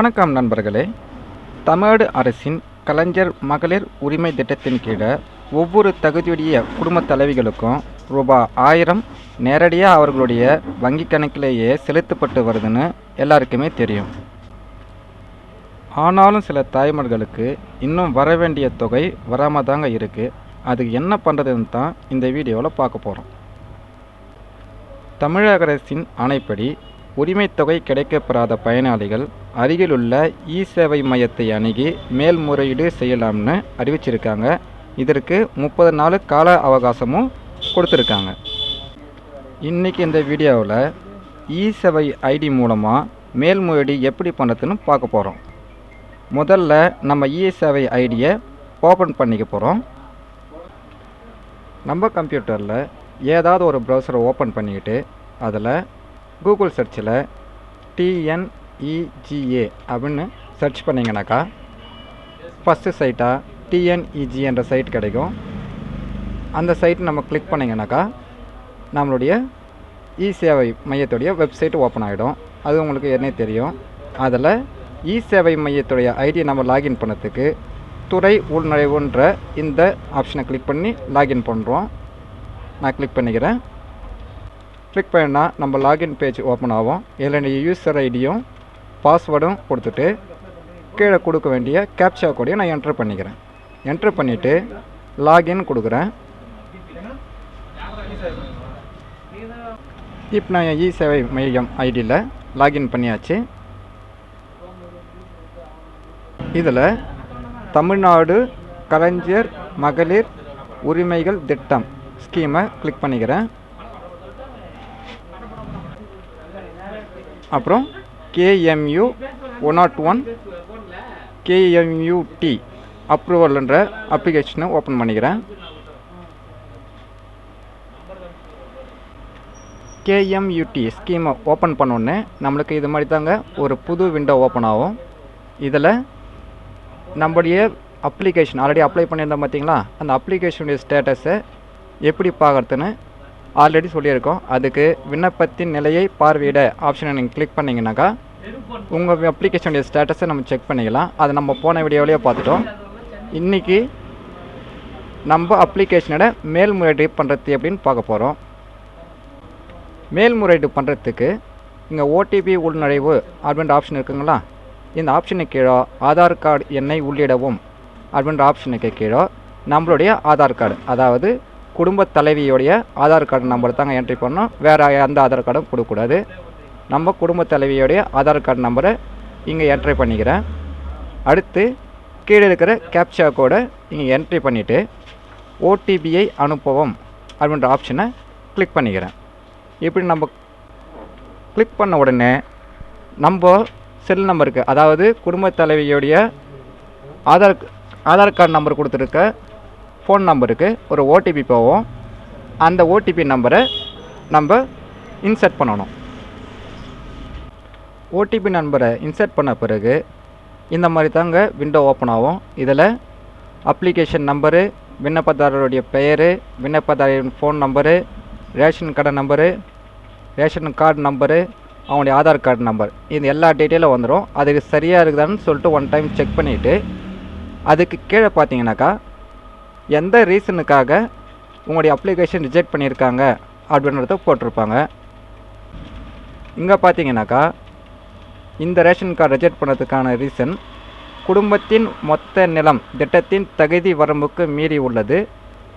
வணக்கம் நண்பர்களே. தமிழ்நாடு அரசின் கலைஞர் மகளிர் உரிமை திட்டத்தின் கீழே ஒவ்வொரு தகுதியுடைய குடும்பத் தலைவிகளுக்கும் ரூபாய் ஆயிரம் நேரடியாக அவர்களுடைய வங்கி கணக்கிலேயே செலுத்தப்பட்டு வருதுன்னு எல்லாருக்குமே தெரியும். ஆனாலும் சில தாய்மார்களுக்கு இன்னும் வர வேண்டிய தொகை வராமல் தாங்க இருக்குது அதுக்கு என்ன பண்ணுறதுன்னு தான் இந்த வீடியோவில் பார்க்க போகிறோம் தமிழக அரசின் ஆணைப்படி உரிமைத் தொகை கிடைக்கப்பெறாத பயனாளிகள் அருகிலுள்ள இ சேவை மையத்தை அணுகி மேல்முறையீடு செய்யலாம்னு அறிவிச்சிருக்காங்க. இதற்கு முப்பது நாள் கால அவகாசமும் கொடுத்துருக்காங்க. இன்றைக்கி இந்த வீடியோவில் இ சேவை ஐடி மூலமாக மேல்முறையீடு எப்படி பண்ணுறதுன்னு பார்க்க போகிறோம் முதல்ல நம்ம இ சேவை ஐடியை ஓப்பன் பண்ணிக்க போகிறோம் நம்ம கம்ப்யூட்டரில் ஏதாவது ஒரு ப்ரௌசரை ஓப்பன் பண்ணிக்கிட்டு அதில் கூகுள் சர்ச்சில் டிஎன் டிஎன்இஜிஏ அப்படின்னு சர்ச் பண்ணிங்கனாக்கா ஃபஸ்ட்டு சைட்டாக டிஎன்இஜி என்ற சைட் கிடைக்கும். அந்த சைட் நம்ம கிளிக் பண்ணிங்கனாக்கா நம்மளுடைய இ சேவை மையத்துடைய வெப்சைட் ஓப்பன் ஆகிடும் அது உங்களுக்கு என்ன தெரியும். அதில் இ சேவை மையத்துடைய ஐடி நம்ம லாகின் பண்ணதுக்கு துறை உள்நுழைவுன்ற இந்த ஆப்ஷனை கிளிக் பண்ணி லாகின் பண்ணுறோம் நான் கிளிக் பண்ணிக்கிறேன். கிளிக் பண்ணால் நம்ம லாகின் பேஜ் ஓப்பன் ஆகும். இதில் யூசர் ஐடியும் பாஸ்வேர்டும் கொடுத்துட்டு கீழே கொடுக்க வேண்டிய கேப்சா கோடையும் நான் என்ட்ரு பண்ணிக்கிறேன். என்ட்ரு பண்ணிவிட்டு லாகின் கொடுக்குறேன். இப்போ நான் இ சேவை மையம் ஐடியில் லாகின் பண்ணியாச்சு. இதில் தமிழ்நாடு கலைஞர் மகளிர் உரிமைகள் திட்டம் ஸ்கீமை கிளிக் பண்ணிக்கிறேன். அப்புறம் KMU one not one KMUT அப்ரூவல்ன்ற அப்ளிகேஷனை ஓப்பன் பண்ணிக்கிறேன். கேஎம்யூடி ஸ்கீமை ஓப்பன் பண்ணோன்னே நம்மளுக்கு இது மாதிரி தாங்க ஒரு புது விண்டோ ஓப்பன் ஆகும். இதில் நம்முடைய அப்ளிகேஷன் ஆல்ரெடி அப்ளை பண்ணியிருந்தோம் பார்த்தீங்களா அந்த அப்ளிகேஷனுடைய ஸ்டேட்டஸை எப்படி பார்க்குறதுன்னு ஆல்ரெடி சொல்லியிருக்கோம். அதுக்கு விண்ணப்பத்தின் நிலையை பார்வையிட ஆப்ஷனை நீங்கள் கிளிக் பண்ணிங்கனாக்கா உங்கள் அப்ளிகேஷனுடைய ஸ்டேட்டஸை நம்ம செக் பண்ணிக்கலாம். அதை நம்ம போன வீடியோவிலேயே பார்த்துட்டோம். இன்றைக்கி நம்ம அப்ளிகேஷனோட மேல்முறையீடு பண்ணுறது எப்படின்னு பார்க்க போகிறோம் மேல்முறையீடு பண்ணுறதுக்கு இங்கே ஓடிபி உள்நுழைவு அப்படின்ற ஆப்ஷன் இருக்குங்களா? இந்த ஆப்ஷனுக்கு கீழே ஆதார் கார்டு எண்ணை உள்ளிடவும் அப்படின்ற ஆப்ஷனுக்கு கீழே நம்மளுடைய ஆதார் கார்டு அதாவது குடும்ப தலைவியோடைய ஆதார் கார்டு நம்பர் தாங்க என்ட்ரி பண்ணோம் வேறு எந்த ஆதார் கார்டும் கொடுக்கக்கூடாது. நம்ம குடும்ப தலைவியோடைய ஆதார் கார்டு நம்பரை இங்கே என்ட்ரி பண்ணிக்கிறேன். அடுத்து கீழே இருக்கிற கேப்சா கோடை இங்கே என்ட்ரி பண்ணிவிட்டு ஓடிபியை அனுப்பவும் அப்படின்ற ஆப்ஷனை கிளிக் பண்ணிக்கிறேன். இப்படி நம்ம கிளிக் பண்ண உடனே நம்ம செல் நம்பருக்கு அதாவது குடும்ப தலைவியோடைய ஆதார் ஆதார் கார்டு நம்பர் கொடுத்துருக்க ஃபோன் நம்பருக்கு ஒரு ஓடிபி போவோம். அந்த ஓடிபி நம்பரை நம்ம இன்சர்ட் பண்ணணும். ஓடிபி நம்பரை இன்சர்ட் பண்ண பிறகு இந்த மாதிரி தாங்க விண்டோ ஓப்பன் ஆகும். இதில் அப்ளிகேஷன் நம்பரு விண்ணப்பதாரருடைய பெயர் விண்ணப்பதாரரின் ஃபோன் நம்பரு ரேஷன் கடை நம்பரு ரேஷன் கார்டு நம்பரு அவங்களுடைய ஆதார் கார்டு நம்பர் இது எல்லா டீட்டெயிலும் வந்துடும் அதுக்கு சரியாக இருக்குதான்னு சொல்லிட்டு ஒன் டைம் செக் பண்ணிவிட்டு அதுக்கு கீழே பார்த்தீங்கன்னாக்கா எந்த ரீசனுக்காக உங்களுடைய அப்ளிகேஷன் ரிஜெக்ட் பண்ணியிருக்காங்க அப்படின்றத போட்டிருப்பாங்க. இங்கே பார்த்தீங்கன்னாக்கா இந்த ரேஷன் கார்டு ரிஜெக்ட் பண்ணதுக்கான ரீசன் குடும்பத்தின் மொத்த நிலம் திட்டத்தின் தகுதி வரம்புக்கு மீறி உள்ளது.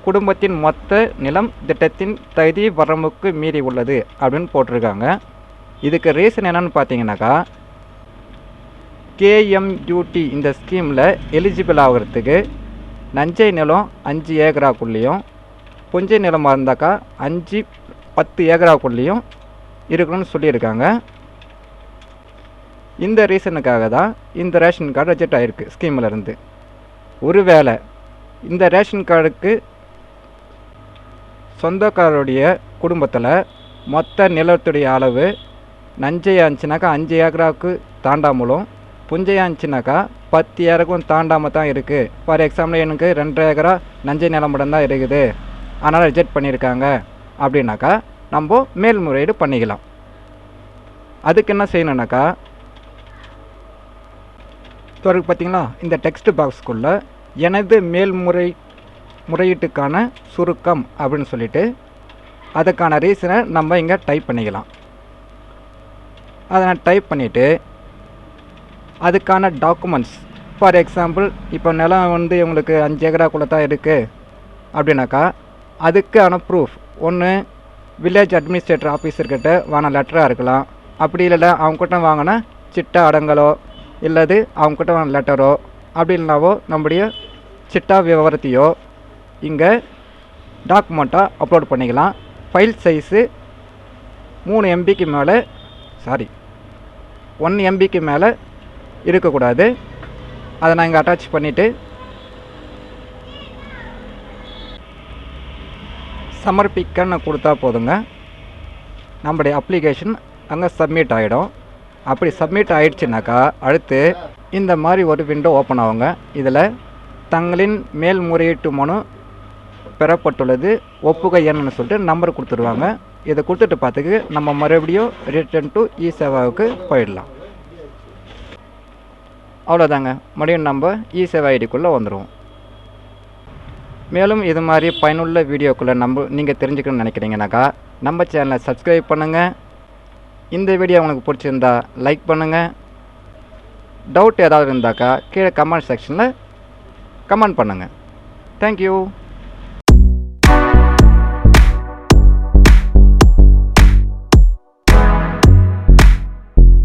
குடும்பத்தின் மொத்த நிலம் திட்டத்தின் தகுதி வரம்புக்கு மீறி உள்ளது அப்படின்னு போட்டிருக்காங்க. இதுக்கு ரீசன் என்னன்னு பார்த்தீங்கன்னாக்கா கேஎம்யூடி இந்த ஸ்கீமில் எலிஜிபிள் ஆகிறதுக்கு நஞ்சை நிலம் அஞ்சு ஏக்கராக்குள்ளேயும் புஞ்சை நிலமாக இருந்தாக்கா அஞ்சு பத்து ஏக்கராக்குள்ளேயும் இருக்கணும்னு சொல்லியிருக்காங்க. இந்த ரீசனுக்காக தான் இந்த ரேஷன் கார்டு ரிஜெக்ட் ஆகிருக்கு ஸ்கீமிலேருந்து ஒருவேளை இந்த ரேஷன் கார்டுக்கு சொந்தக்காரருடைய குடும்பத்தில் மொத்த நிலத்துடைய அளவு நஞ்சையாக இருந்துச்சுனாக்கா அஞ்சு ஏக்கராவுக்கு தாண்டாமலும் புஞ்சையாக இருந்துச்சுனாக்கா பத்து ஏக்கருக்கும் தாண்டாமல் தான் இருக்குது ஃபார் எக்ஸாம்பிள் எனக்கு ரெண்டரை ஏக்கரா நஞ்சை நிலம் மட்டும்தான் இருக்குது. அதனால் ரிஜெக்ட் பண்ணியிருக்காங்க அப்படின்னாக்கா நம்ம மேல்முறையீடு பண்ணிக்கலாம். அதுக்கு என்ன செய்யணுன்னாக்கா இருக்கு பார்த்திங்களா? இந்த டெக்ஸ்ட் பாக்ஸ்க்குள்ளே எனது மேல்முறை முறையீட்டுக்கான சுருக்கம் அப்படின்னு சொல்லிட்டு அதுக்கான ரீசனை நம்ம இங்கே டைப் பண்ணிக்கலாம். அதை நான் டைப் பண்ணிவிட்டு அதுக்கான டாக்குமெண்ட்ஸ் ஃபார் எக்ஸாம்பிள் இப்போ நிலம் வந்து இவங்களுக்கு அஞ்சு ஏக்கராக்குள்ளே தான் இருக்குது அப்படின்னாக்கா அதுக்கான ப்ரூஃப் ஒன்று வில்லேஜ் அட்மினிஸ்ட்ரேட்டர் ஆஃபீஸர்கிட்ட வாங்கின லெட்டராக இருக்கலாம். அப்படி இல்லைல்ல அவங்ககிட்ட வாங்கினா சிட்டா அடங்கலோ இல்லது அவங்ககிட்ட வாங்கின லெட்டரோ அப்படி இல்லைனாவோ நம்முடைய சிட்டா விவரத்தையோ இங்கே டாக்குமெண்ட்டாக அப்லோட் பண்ணிக்கலாம். ஃபைல் சைஸு மூணு எம்பிக்கு மேலே சாரி ஒன் எம்பிக்கு மேலே இருக்கக்கூடாது. அதை நான் இங்கே அட்டாச் பண்ணிவிட்டு சமர்ப்பிக்கன்னு கொடுத்தா போதுங்க. நம்முடைய அப்ளிகேஷன் அங்கே சப்மிட் ஆகிடும் அப்படி சப்மிட் ஆகிடுச்சுனாக்கா அடுத்து இந்த மாதிரி ஒரு விண்டோ ஓப்பன் ஆகுங்க. இதில் தங்களின் மேல்முறையீட்டு மனு பெறப்பட்டுள்ளது. ஒப்புகை என்னன்னு சொல்லிட்டு நம்பர் கொடுத்துருவாங்க. இதை கொடுத்துட்டு பார்த்துக்கு நம்ம மறுபடியும் ரிட்டர்ன் டு இ சேவாவுக்கு போயிடலாம். அவ்வளோதாங்க மறுபடியும் நம்ம இ சேவை ஐடிக்குள்ளே வந்துடுவோம் மேலும் இது மாதிரி பயனுள்ள வீடியோக்குள்ளே நம்ம நீங்கள் தெரிஞ்சுக்கணும்னு நினைக்கிறீங்கனாக்கா நம்ம சேனலை சப்ஸ்கிரைப் பண்ணுங்கள் இந்த வீடியோ உங்களுக்கு பிடிச்சிருந்தா லைக் பண்ணுங்கள் டவுட் ஏதாவது இருந்தாக்கா கீழே கமெண்ட் செக்ஷனில் கமெண்ட் பண்ணுங்கள் தேங்க்யூ